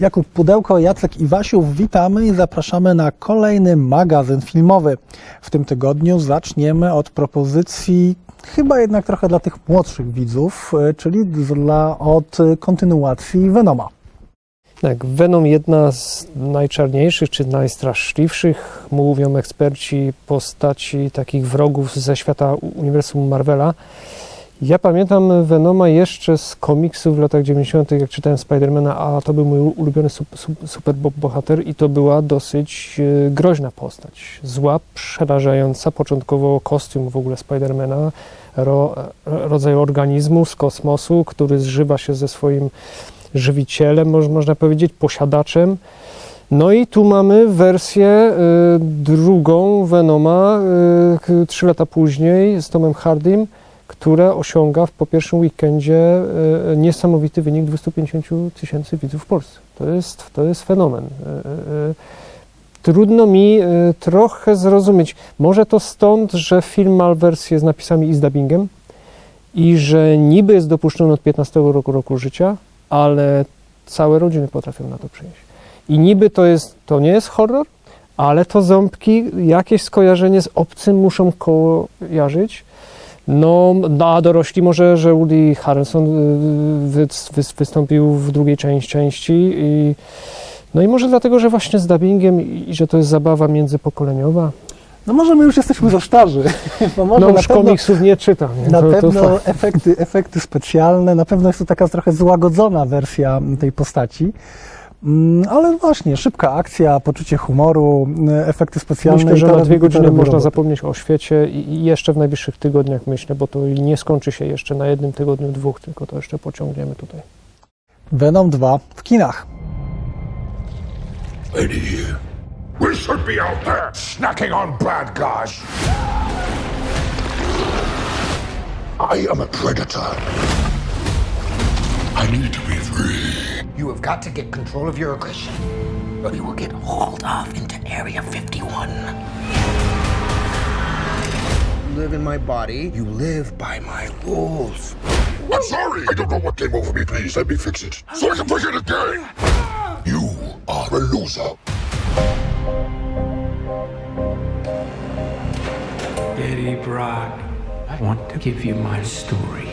Jakub Pudełko, Jacek Iwasiów, witamy i zapraszamy na kolejny magazyn filmowy. W tym tygodniu zaczniemy od propozycji chyba jednak trochę dla tych młodszych widzów, e, czyli dla, od kontynuacji Venoma. Tak, Venom jedna z najczarniejszych czy najstraszliwszych, mówią eksperci, postaci takich wrogów ze świata uniwersum Marvela. Ja pamiętam Venoma jeszcze z komiksów w latach 90., jak czytałem Spidermana, a to był mój ulubiony sup- sup- super bo- bohater i to była dosyć e, groźna postać. Zła, przerażająca, początkowo kostium w ogóle Spidermana, ro, rodzaj organizmu z kosmosu, który zżywa się ze swoim żywicielem, moż, można powiedzieć, posiadaczem. No i tu mamy wersję y, drugą Venoma, trzy lata później z Tomem Hardym, która osiąga w, po pierwszym weekendzie y, niesamowity wynik 250 tysięcy widzów w Polsce. To jest, to jest fenomen. Y, y. Trudno mi trochę zrozumieć. Może to stąd, że film ma wersję z napisami i z dubbingiem i że niby jest dopuszczony od 15 roku, roku życia, ale całe rodziny potrafią na to przyjść. I niby to jest, to nie jest horror, ale to ząbki, jakieś skojarzenie z obcym muszą kojarzyć. No, no a dorośli może, że Woody Harrelson y, wy, wy, wystąpił w drugiej części, części i no i może dlatego, że właśnie z dubbingiem i, i że to jest zabawa międzypokoleniowa. No może my już jesteśmy za starzy, bo może No już pewno, komiksów nie czytam. Nie? na to, to pewno fakt. efekty, efekty specjalne, na pewno jest to taka trochę złagodzona wersja tej postaci. Mm, Ale właśnie, szybka akcja, poczucie humoru, e, efekty specjalne. Myślę, że na dwie godziny można zapomnieć o świecie i jeszcze w najbliższych tygodniach myślę, bo to nie skończy się jeszcze na jednym tygodniu, dwóch, tylko to jeszcze pociągniemy tutaj. Venom 2 w kinach. Lady. We should be out there snacking on bad guys. I am a predator. I need to be free. You have got to get control of your aggression. Or you will get hauled off into Area 51. You live in my body, you live by my rules. I'm sorry. I don't know what came over me. Please let me fix it so I can fix it again. You are a loser. Eddie Brock, I want to give you my story.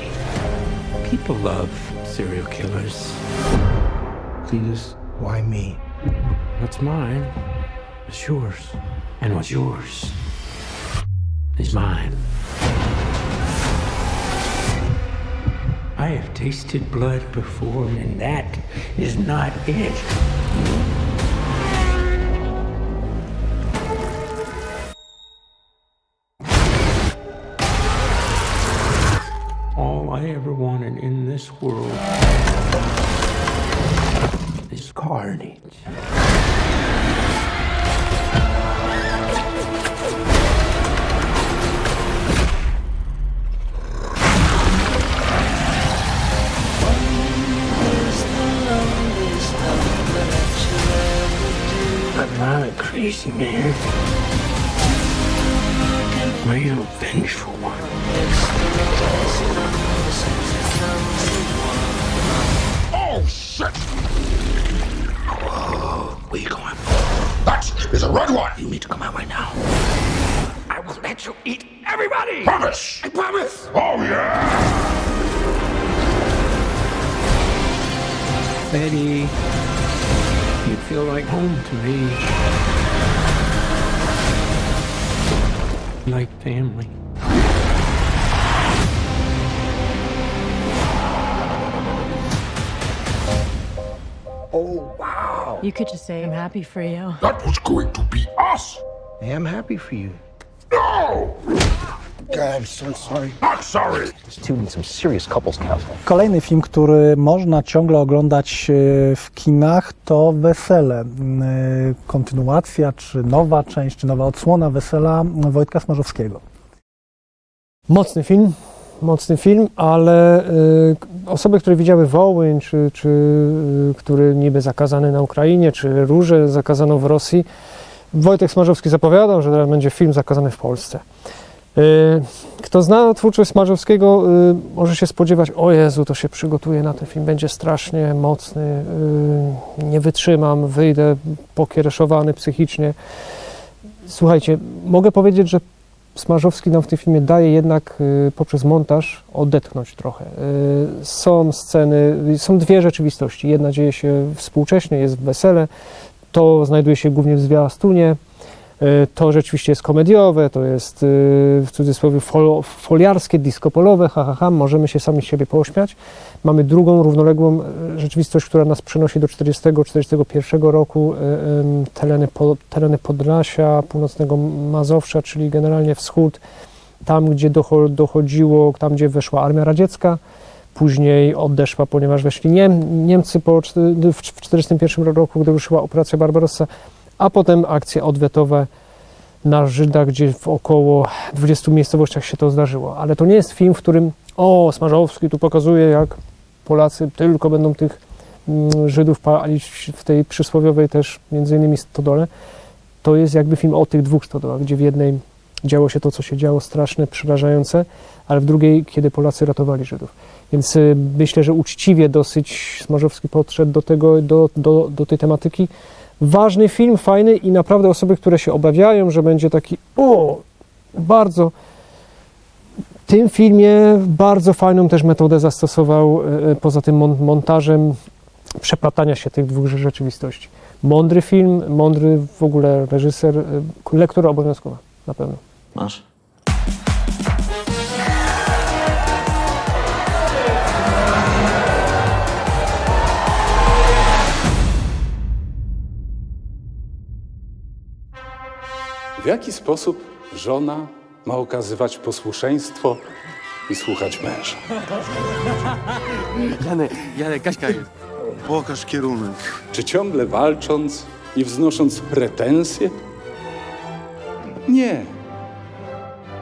People love serial killers. Please, why me? What's mine is yours, and what's yours is mine. I have tasted blood before, and that is not it. Carnage. I'm not a crazy man. Betty, you feel like home to me. Like family. Oh, wow. You could just say, I'm happy for you. That was going to be us. I am happy for you. No. Kolejny film, który można ciągle oglądać e, w kinach, to Wesele. E, Kontynuacja, czy nowa część, czy nowa odsłona Wesela Wojtka Smarzowskiego. Mocny film, mocny film, ale y, osoby, które widziały Wołyń, czy, czy y, który niby zakazany na Ukrainie, czy Róże zakazano w Rosji, Wojtek Smarzowski zapowiadał, że teraz będzie film zakazany w Polsce. Y, Kto zna twórczość Smarzowskiego, y, może się spodziewać, o Jezu, to się przygotuje na ten film, będzie strasznie mocny, y, nie wytrzymam, wyjdę pokiereszowany psychicznie. Słuchajcie, mogę powiedzieć, że Smarzowski nam w tym filmie daje jednak poprzez montaż odetchnąć trochę. Są sceny, są dwie rzeczywistości. Jedna dzieje się współcześnie, jest wesele, to znajduje się głównie w zwiastunie. Y, To rzeczywiście jest komediowe, to jest y, w cudzysłowie fol, foliarskie, disco polowe, ha, ha, ha, możemy się sami z siebie pośmiać. Mamy drugą równoległą y, rzeczywistość, która nas przenosi do 40-41 roku, tereny, tereny Podlasia, północnego Mazowsza, czyli generalnie wschód, tam gdzie docho, dochodziło, tam gdzie weszła armia radziecka, później odeszła, ponieważ weszli Niem, Niemcy po, w 1941 roku, gdy ruszyła operacja Barbarossa, a potem akcje odwetowe na Żydach, gdzie w około 20 miejscowościach się to zdarzyło. Ale to nie jest film, w którym o, Smarzowski tu pokazuje, jak Polacy tylko będą tych mm, Żydów palić w tej przysłowiowej też między innymi stodole. To jest jakby film o tych dwóch stodołach, gdzie w jednej działo się to, co się działo, straszne, przerażające, ale w drugiej, kiedy Polacy ratowali Żydów. Więc y, myślę, że uczciwie dosyć Smarzowski podszedł do tego, do, do, do tej tematyki. Ważny film, fajny i naprawdę osoby, które się obawiają, że będzie taki o, bardzo w tym filmie bardzo fajną też metodę zastosował y, y, poza tym mon- montażem przeplatania się tych dwóch rzeczywistości. Mądry film, mądry w ogóle reżyser, y, lektura obowiązkowa na pewno. Masz? Jaki sposób żona ma okazywać posłuszeństwo i słuchać męża? Janek, Janek, Kaśka jest. Pokaż kierunek. Czy ciągle walcząc i wznosząc pretensje? Nie.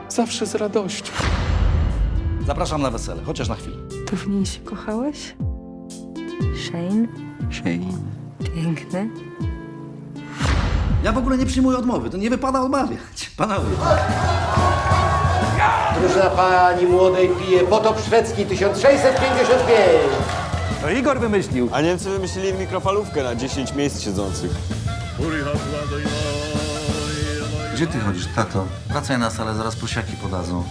Zawsze z radością. Zapraszam na wesele, chociaż na chwilę. To w niej się kochałeś? Shane? Shane. Piękny. Ja w ogóle nie przyjmuję odmowy, to nie wypada odmawiać. Panowie. Drużyna pani młodej pije potop szwedzki 1655. To Igor wymyślił. A Niemcy wymyślili mikrofalówkę na 10 miejsc siedzących. Gdzie ty chodzisz, tato? Wracaj na salę, zaraz prosiaki podadzą.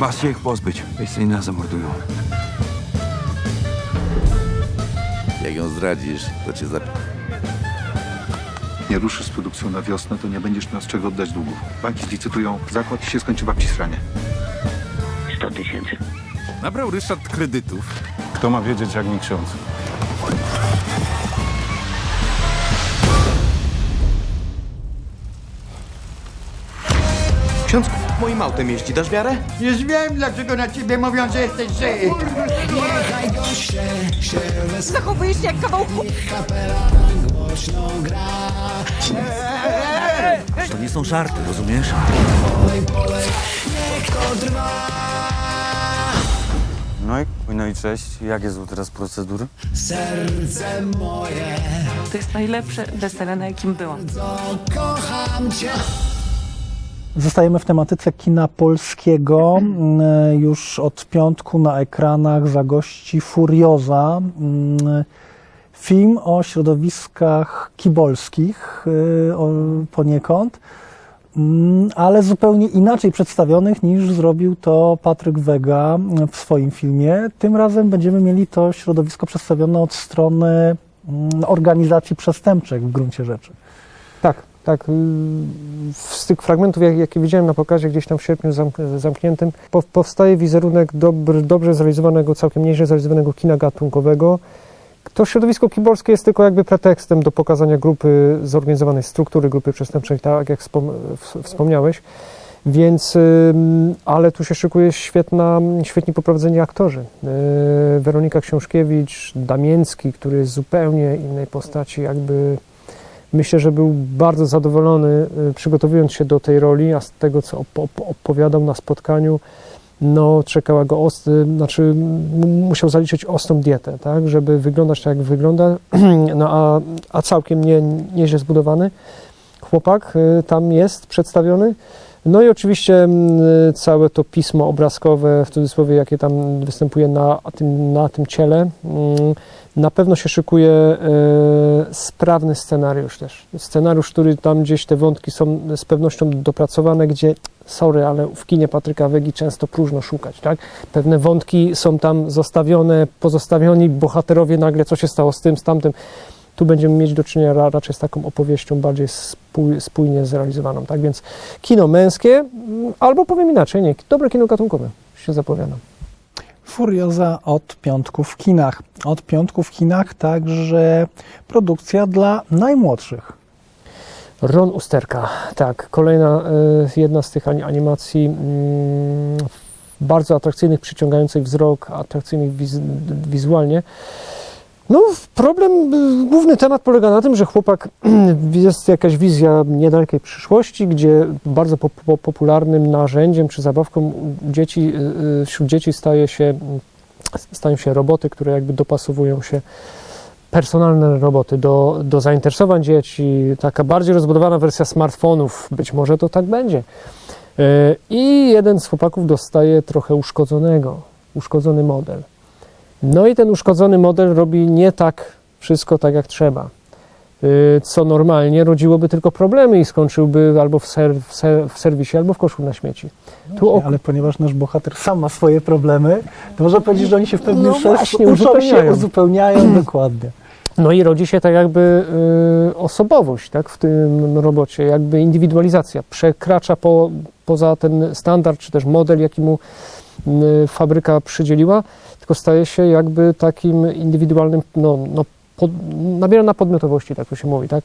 Masz się ich pozbyć, jeśli nas zamordują. Jak ją zdradzisz, to cię zapi... Nie ruszysz z produkcją na wiosnę, to nie będziesz miał z czego oddać długów. Banki zlicytują zakład i się skończy babci sranie. 100 tysięcy. Nabrał Ryszard kredytów. Kto ma wiedzieć, jak nie ksiądz? Ksiądz moim autem jeździ, dasz wiarę? Już wiem, dlaczego na ciebie mówią, że jesteś żywy. Zachowujesz się jak kawał To nie są żarty, rozumiesz? No i, no i cześć. Jakie są teraz procedury? To jest najlepsze wesele, na jakim byłam. Zostajemy w tematyce kina polskiego. Mm, Już od piątku na ekranach zagości Furioza. mm, Film o środowiskach kibolskich y, poniekąd, mm, ale zupełnie inaczej przedstawionych niż zrobił to Patryk Wega w swoim filmie. Tym razem będziemy mieli to środowisko przedstawione od strony mm, organizacji przestępczych w gruncie rzeczy. Tak, tak. y, Z tych fragmentów, jak- jakie widziałem na pokazie gdzieś tam w sierpniu zamk- zamkniętym, po- powstaje wizerunek dobrze zrealizowanego, całkiem nieźle zrealizowanego kina gatunkowego. To środowisko kibolskie jest tylko jakby pretekstem do pokazania grupy, zorganizowanej struktury grupy przestępczej, tak jak wspomniałeś. Więc, ale tu się szykuje świetna, świetnie poprowadzeni aktorzy. Yy, Weronika Książkiewicz, Damięcki, który jest zupełnie innej postaci, jakby Myślę, że był bardzo zadowolony y, przygotowując się do tej roli, a z tego, co op- op- opowiadał na spotkaniu, no czekała go, ostry, znaczy musiał zaliczyć ostrą dietę, tak, żeby wyglądać tak, jak wygląda, no a, a całkiem nie, nieźle zbudowany. chłopak y, tam jest przedstawiony. No i oczywiście mm, całe to pismo obrazkowe, w cudzysłowie, jakie tam występuje na tym, na tym ciele. mm, Na pewno się szykuje e, sprawny scenariusz też. Scenariusz, który tam gdzieś te wątki są z pewnością dopracowane, gdzie, sorry, ale w kinie Patryka Wegi często próżno szukać, tak? Pewne wątki są tam zostawione, pozostawioni bohaterowie nagle, co się stało z tym, z tamtym. Tu będziemy mieć do czynienia ra- raczej z taką opowieścią bardziej spój, spójnie zrealizowaną, tak? Więc kino męskie, mm, albo powiem inaczej, nie, dobre kino gatunkowe się zapowiada. Furioza od piątku w kinach. Od piątku w kinach także produkcja dla najmłodszych. Ron Usterka, tak, kolejna y, jedna z tych ani- animacji mm, bardzo atrakcyjnych, przyciągających wzrok, atrakcyjnych wiz, wizualnie. No, problem, y, główny temat polega na tym, że chłopak jest jakaś wizja niedalekiej przyszłości, gdzie bardzo po, po, popularnym narzędziem czy zabawką dzieci, y, y, wśród dzieci staje się, stają się roboty, które jakby dopasowują się personalne roboty do, do zainteresowań dzieci, taka bardziej rozbudowana wersja smartfonów, być może to tak będzie. Yy, I jeden z chłopaków dostaje trochę uszkodzonego, uszkodzony model. No i ten uszkodzony model robi nie tak wszystko tak jak trzeba. Yy, Co normalnie rodziłoby tylko problemy i skończyłby albo w, ser, w, ser, w serwisie, albo w koszu na śmieci. Tu o, Ale ponieważ nasz bohater sam ma swoje problemy, to można powiedzieć, że oni się w pewnym No sensie się, uzupełniają. uzupełniają dokładnie. No i rodzi się tak jakby y, osobowość tak, w tym robocie, jakby indywidualizacja. Przekracza po, poza ten standard, czy też model, jaki mu y, fabryka przydzieliła, tylko staje się jakby takim indywidualnym, no, no pod, nabiera na podmiotowości, tak to się mówi, tak.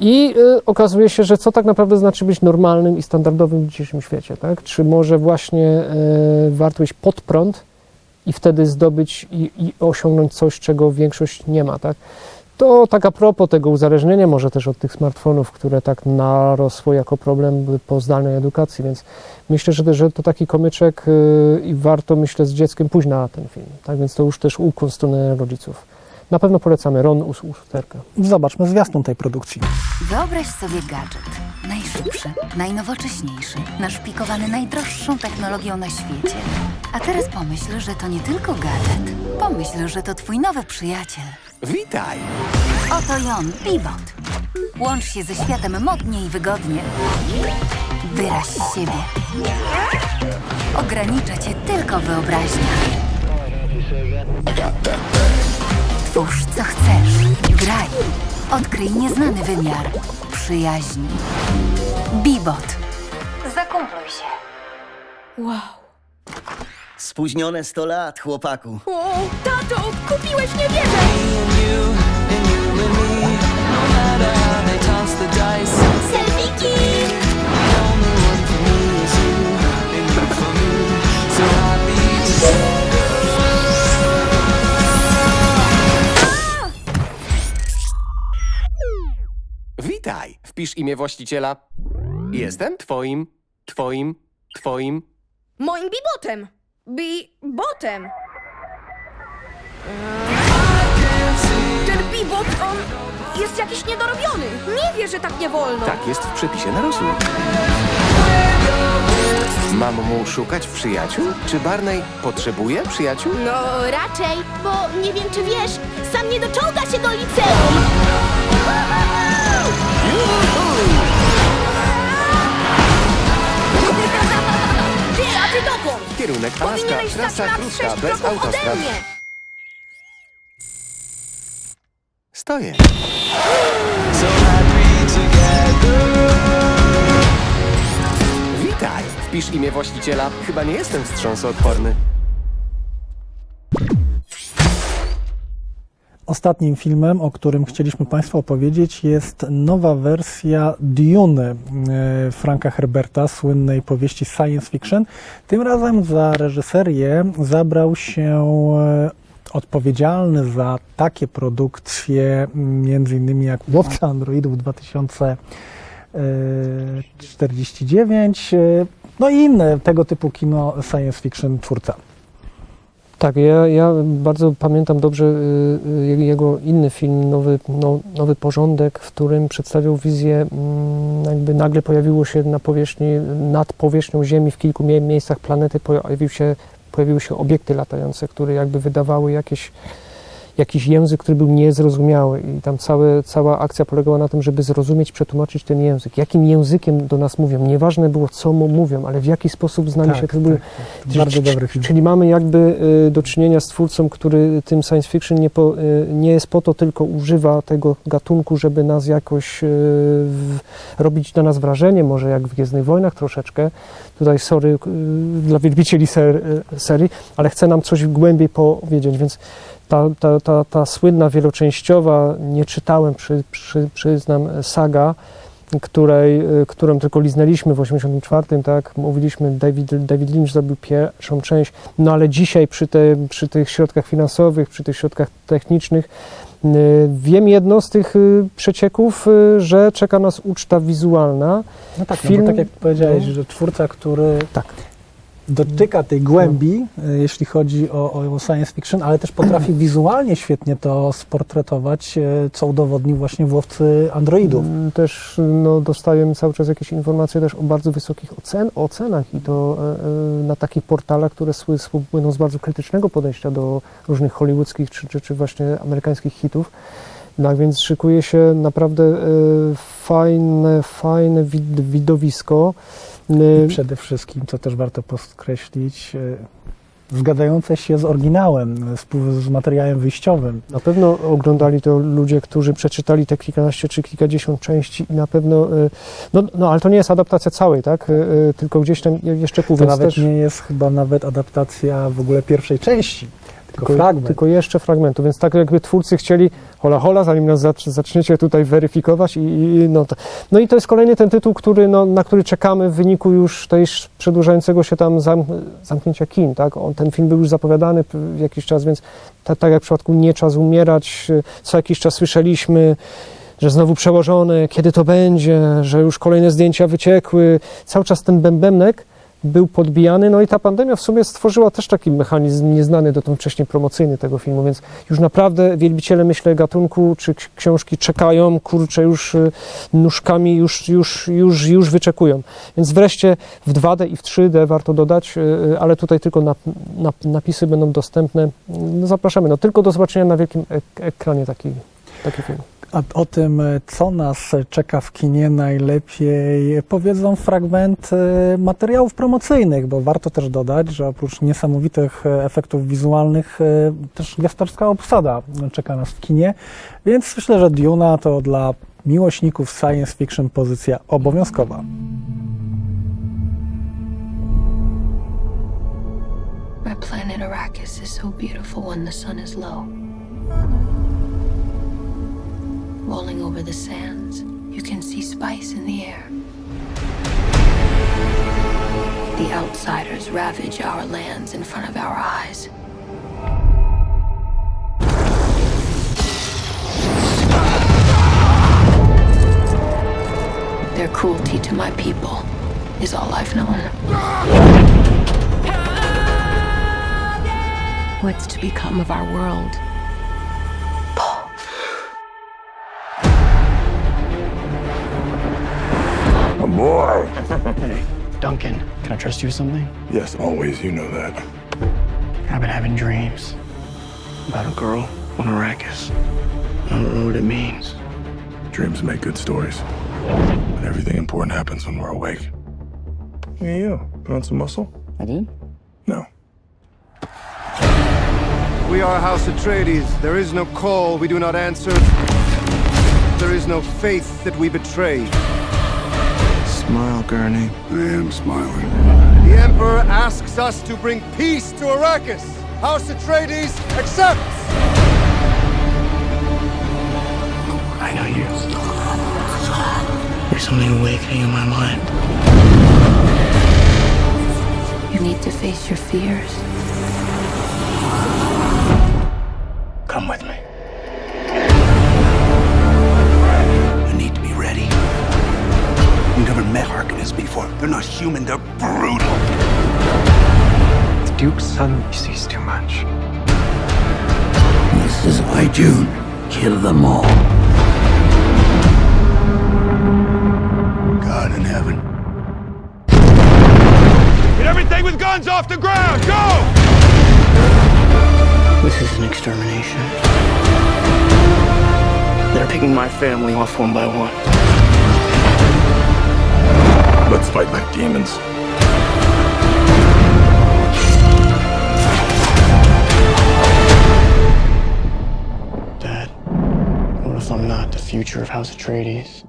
I y, okazuje się, że co tak naprawdę znaczy być normalnym i standardowym w dzisiejszym świecie, tak? Czy może właśnie y, warto iść pod prąd, i wtedy zdobyć i, i osiągnąć coś, czego większość nie ma, tak? To tak a propos tego uzależnienia, może też od tych smartfonów, które tak narosło jako problem po zdalnej edukacji, więc myślę, że, to taki komyczek yy, i warto, myślę, z dzieckiem pójść na ten film, tak? Więc to już też ukłon rodziców. Na pewno polecamy Ron Us. Zobaczmy zwiastun tej produkcji. Wyobraź sobie gadżet. Najszybszy, najnowocześniejszy, naszpikowany najdroższą technologią na świecie. A teraz pomyśl, że to nie tylko gadżet. Pomyśl, że to twój nowy przyjaciel. Witaj! Oto i on, Bebot. Łącz się ze światem modnie i wygodnie. Wyraź siebie. Ogranicza cię tylko wyobraźnia. Twórz co chcesz. Graj. Odkryj nieznany wymiar przyjaźni. Bebot. Zakumpluj się. Wow. Spóźnione 100 lat, chłopaku. O, tato, kupiłeś nie wierzę! Selfiki! Witaj! Wpisz imię właściciela. Jestem twoim, twoim, twoim. Moim bibotem! Bibotem! Ten bibot, on jest jakiś niedorobiony. Nie wie, że tak nie wolno. Tak jest w przepisie narostu. Mam mu szukać przyjaciół? Czy Barney potrzebuje przyjaciół? No, raczej, bo nie wiem, czy wiesz, sam nie doczołga się do liceum. Dokąd? Kierunek Alaska, Powinieneś stać trasa na krótka, sześć bez kroków ode autostrad. mnie. Stoję. Witaj! Wpisz imię właściciela. Chyba nie jestem wstrząsoodporny. Ostatnim filmem, o którym chcieliśmy Państwu opowiedzieć, jest nowa wersja Dune e, Franka Herberta, słynnej powieści science fiction. Tym razem za reżyserię zabrał się e, odpowiedzialny za takie produkcje, między innymi jak Łowca Androidów 2049, e, no i inne tego typu kino science fiction twórca. Tak, ja, ja bardzo pamiętam dobrze y, y, jego inny film, Nowy, no, Nowy Porządek, w którym przedstawiał wizję, mm, jakby nagle pojawiło się na powierzchni, nad powierzchnią Ziemi w kilku mie- miejscach planety pojawił się, pojawiły się obiekty latające, które jakby wydawały jakieś, jakiś język, który był niezrozumiały i tam całe, cała akcja polegała na tym, żeby zrozumieć, przetłumaczyć ten język. Jakim językiem do nas mówią. Nieważne było, co mu mówią, ale w jaki sposób z nami się próbują tak. Bardzo dobry film. Czyli mamy jakby y, do czynienia z twórcą, który tym science fiction nie, po, y, nie jest po to tylko używa tego gatunku, żeby nas jakoś y, w, robić na nas wrażenie, może jak w Gwiezdnych Wojnach troszeczkę. Tutaj sorry y, dla wielbicieli ser, y, serii, ale chce nam coś głębiej powiedzieć, więc ta, ta, ta, ta słynna wieloczęściowa, nie czytałem, przy, przy, przyznam, saga, której, y, którą tylko liznęliśmy w 84, tak, mówiliśmy, David, David Lynch zrobił pierwszą część, no ale dzisiaj przy, te, przy tych środkach finansowych, przy tych środkach technicznych, wiem jedno z tych y, przecieków, y, że czeka nas uczta wizualna. No tak, Film- no tak jak powiedziałeś, no. że twórca, który Tak. Dotyka tej głębi, y, jeśli chodzi o, o science fiction, ale też potrafi wizualnie świetnie to sportretować, y, co udowodnił właśnie w Łowcy Androidów. Mm, Też no, dostajemy cały czas jakieś informacje też o bardzo wysokich ocen, ocenach i to e, e, na takich portalach, które słyną z bardzo krytycznego podejścia do różnych hollywoodzkich czy, czy, czy właśnie amerykańskich hitów. No, więc szykuje się naprawdę e, fajne, fajne wid- widowisko. E, I przede wszystkim, co też warto podkreślić, y, zgadzające się z oryginałem, z, z materiałem wyjściowym. Na pewno oglądali to ludzie, którzy przeczytali te kilkanaście czy kilkadziesiąt części i na pewno, e, no, no ale to nie jest adaptacja całej, tak, E, e, tylko gdzieś tam jeszcze pół, To nawet też... nie jest chyba nawet adaptacja w ogóle pierwszej części, tylko, fragment. tylko jeszcze fragmentu, więc tak jakby twórcy chcieli hola hola, zanim nas zacz- zaczniecie tutaj weryfikować i, i no, to, no i to jest kolejny ten tytuł, który, no, na który czekamy w wyniku już tej przedłużającego się tam zam, zamknięcia kin, tak, On, ten film był już zapowiadany jakiś czas, więc ta, tak jak w przypadku Nie czas umierać, y, co jakiś czas słyszeliśmy, że znowu przełożone, kiedy to będzie, że już kolejne zdjęcia wyciekły, cały czas ten bębenek był podbijany, no i ta pandemia w sumie stworzyła też taki mechanizm nieznany dotąd wcześniej promocyjny tego filmu, więc już naprawdę wielbiciele, myślę, gatunku czy ksi- książki czekają, kurczę, już y, nóżkami już, już, już, już wyczekują. Więc wreszcie w 2D i w 3D warto dodać, y, y, ale tutaj tylko na, na, napisy będą dostępne. No, zapraszamy, no tylko do zobaczenia na wielkim ek- ekranie taki, taki film. A o tym, e, co nas czeka w kinie najlepiej, powiedzą fragmenty materiałów promocyjnych, bo warto też dodać, że oprócz niesamowitych efektów wizualnych, e, też gwiazdorska obsada czeka nas w kinie, więc myślę, że Duna to dla miłośników science fiction pozycja obowiązkowa. My planet Arrakis is so beautiful when the sun is low. Rolling over the sands, you can see spice in the air. The outsiders ravage our lands in front of our eyes. Their cruelty to my people is all I've known. What's to become of our world? Boy. Hey, Duncan, can I trust you with something? Yes, always. You know that. I've been having dreams about a girl on Arrakis. I don't know what it means. Dreams make good stories. But everything important happens when we're awake. Hey, you. Put on some muscle? I did? No. We are House Atreides. There is no call we do not answer. There is no faith that we betray. Smile, Gurney. I am smiling. The Emperor asks us to bring peace to Arrakis. House Atreides accepts! I know you. There's something awakening in my mind. You need to face your fears. Duke's son sees too much. This is why June Kill them all. God in heaven. Get everything with guns off the ground! Go! This is an extermination. They're picking my family off one by one. Let's fight like demons. Future of House Atreides?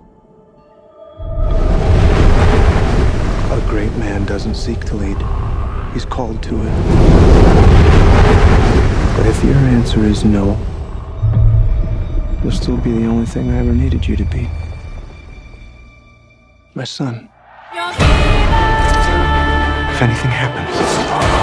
A great man doesn't seek to lead. He's called to it. But if your answer is no, you'll still be the only thing I ever needed you to be. My son. If anything happens,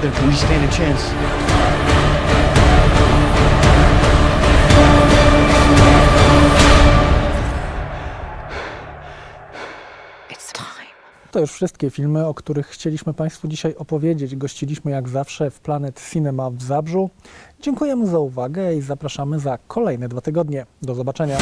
together can we stand a chance. It's time. To już wszystkie filmy, o których chcieliśmy Państwu dzisiaj opowiedzieć. Gościliśmy jak zawsze w Planet Cinema w Zabrzu. Dziękujemy za uwagę i zapraszamy za kolejne dwa tygodnie. Do zobaczenia.